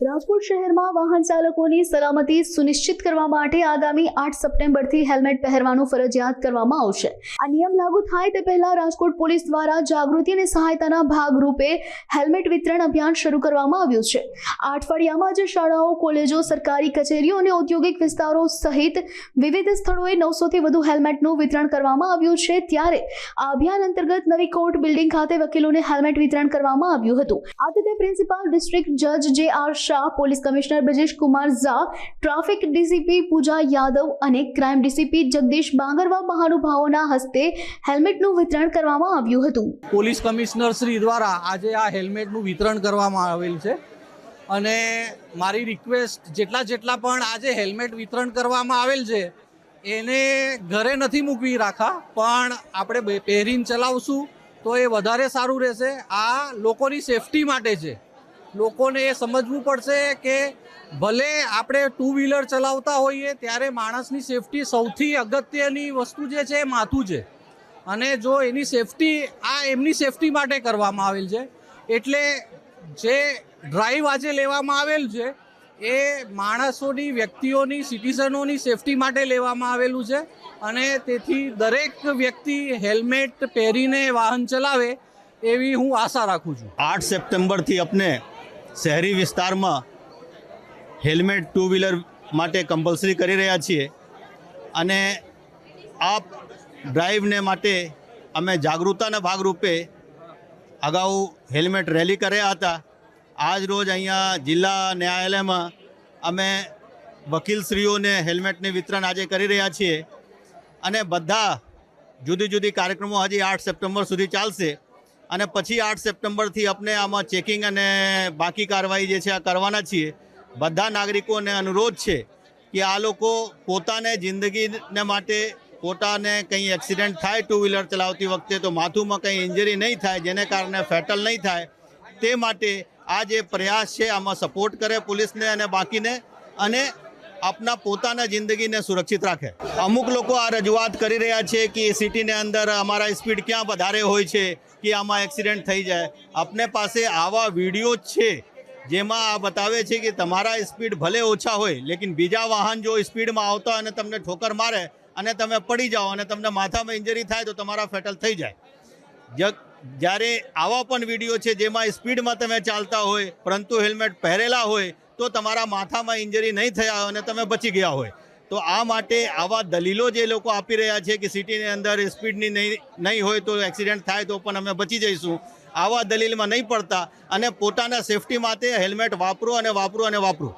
રાજકોટ શહેરમાં વાહન ચાલકોની સલામતી સુનિશ્ચિત કરવા માટે આગામી આઠ સપ્ટેમ્બરથી હેલ્મેટ પહેરવાનું ફરજિયાત કરવામાં આવશે. આ નિયમ લાગુ થાય તે પહેલા રાજકોટ પોલીસ દ્વારા જાગૃતિ અને સહાયતાના ભાગરૂપે હેલ્મેટ વિતરણ અભિયાન શરૂ કરવામાં આવ્યું છે. આ અઠવાડિયામાં જ શાળાઓ, કોલેજો, સરકારી કચેરીઓ અને ઔદ્યોગિક વિસ્તારો સહિત વિવિધ સ્થળોએ નવસોથી વધુ હેલ્મેટનું વિતરણ કરવામાં આવ્યું છે. ત્યારે આ અભિયાન અંતર્ગત નવી કોર્ટ બિલ્ડિંગ ખાતે વકીલોને હેલ્મેટ વિતરણ કરવામાં આવ્યું હતું. આ તકે પ્રિન્સિપાલ ડિસ્ટ્રિક્ટ જજ J R Shah, police commissioner Brajesh Kumar Jha, traffic DCP Pooja Yadav અને ક્રાઇમ ડીસીપી જગદીશ બાંગરવા મહાનુભાવોના હસ્તે હેલ્મેટનું વિતરણ કરવામાં આવ્યું હતું. પોલીસ કમિશનર શ્રી દ્વારા આજે આ હેલ્મેટનું વિતરણ કરવામાં આવેલ છે. અને મારી રિક્વેસ્ટ જેટલા જેટલા પણ આજે હેલ્મેટ વિતરણ કરવામાં આવેલ છે, એને ઘરે નથી મૂકવી રાખા, પણ આપણે પહેરીને ચલાવશું તો એ વધારે સારું રહેશે. આ લોકોની સેફટી માટે છે. લોકોને એ સમજવું પડશે કે ભલે આપણે ટુ વ્હીલર ચલાવતા હોઈએ, ત્યારે માણસની સેફટી સૌથી અગત્યની વસ્તુ જે છે એ માથું છે. અને જો એની સેફટી આ એમની સેફટી માટે કરવામાં આવેલ છે. એટલે જે ડ્રાઈવ આજે લેવામાં આવેલ છે, એ માણસોની, વ્યક્તિઓની સિટીઝનોની સેફટી માટે લેવામાં આવેલું છે. અને તેથી દરેક વ્યક્તિ હેલ્મેટ પહેરીને વાહન ચલાવે, એવી હું આશા રાખું છું. આઠ સપ્ટેમ્બરથી આપણે શહેરી વિસ્તારમાં હેલ્મેટ ટુ વ્હીલર માટે કમ્પલસરી કરી રહ્યા છીએ. અને આ ડ્રાઈવને માટે અમે જાગૃતતાના ભાગરૂપે અગાઉ હેલ્મેટ રેલી કર્યા હતા. આજ રોજ અહીંયા જિલ્લા ન્યાયાલયમાં અમે વકીલશ્રીઓને હેલ્મેટને વિતરણ આજે કરી રહ્યા છીએ. અને બધા જુદી જુદી કાર્યક્રમો હજી આઠ સપ્ટેમ્બર સુધી ચાલશે. અને પછી આઠ સપ્ટેમ્બરથી આપણે આમાં ચેકિંગ અને બાકી કાર્યવાહી જે છે આ કરવાના છીએ. બધા નાગરિકોને અનુરોધ છે કે આ લોકો પોતાને જિંદગીને માટે પોતાને કંઈ એક્સિડન્ટ થાય ટુ વ્હીલર ચલાવતી વખતે તો માથુંમાં કંઈ ઇન્જરી નહીં થાય, જેને કારણે ફેટલ નહીં થાય, તે માટે આ જે પ્રયાસ છે આમાં સપોર્ટ કરે પોલીસને અને બાકીને. અને આપના પોતાના જિંદગીને સુરક્ષિત રાખે. અમુક લોકો આ રજૂઆત કરી રહ્યા છે કે સિટીને અંદર અમારા સ્પીડ ક્યાં વધારે હોય છે, કે આમાં એક્સિડન્ટ થઈ જાય. આપને પાસે આવા વીડિયો છે, જેમાં આ બતાવે છે કે તમારા સ્પીડ ભલે ઓછા હોય, લેકિન બીજા વાહન જો સ્પીડમાં આવતા અને તમને ઠોકર મારે અને તમે પડી જાઓ અને તમને માથામાં ઇન્જરી થાય તો તમારા ફેટલ થઈ જાય. જ્યારે આવા પણ વીડિયો છે જેમાં સ્પીડમાં તમે ચાલતા હોય, પરંતુ હેલ્મેટ પહેરેલા હોય તો તમારા માથામાં ઇન્જરી નહીં થયા અને તમે બચી ગયા હોય. તો આ માટે આવા દલીલો જે લોકો આપી રહ્યા છે કે સિટીની અંદર સ્પીડની નહીં નહીં હોય તો એક્સિડન્ટ થાય તો પણ અમે બચી જઈશું. આવા દલીલમાં નહીં પડતા અને પોતાના સેફટી માટે હેલ્મેટ વાપરો અને વાપરો અને વાપરો.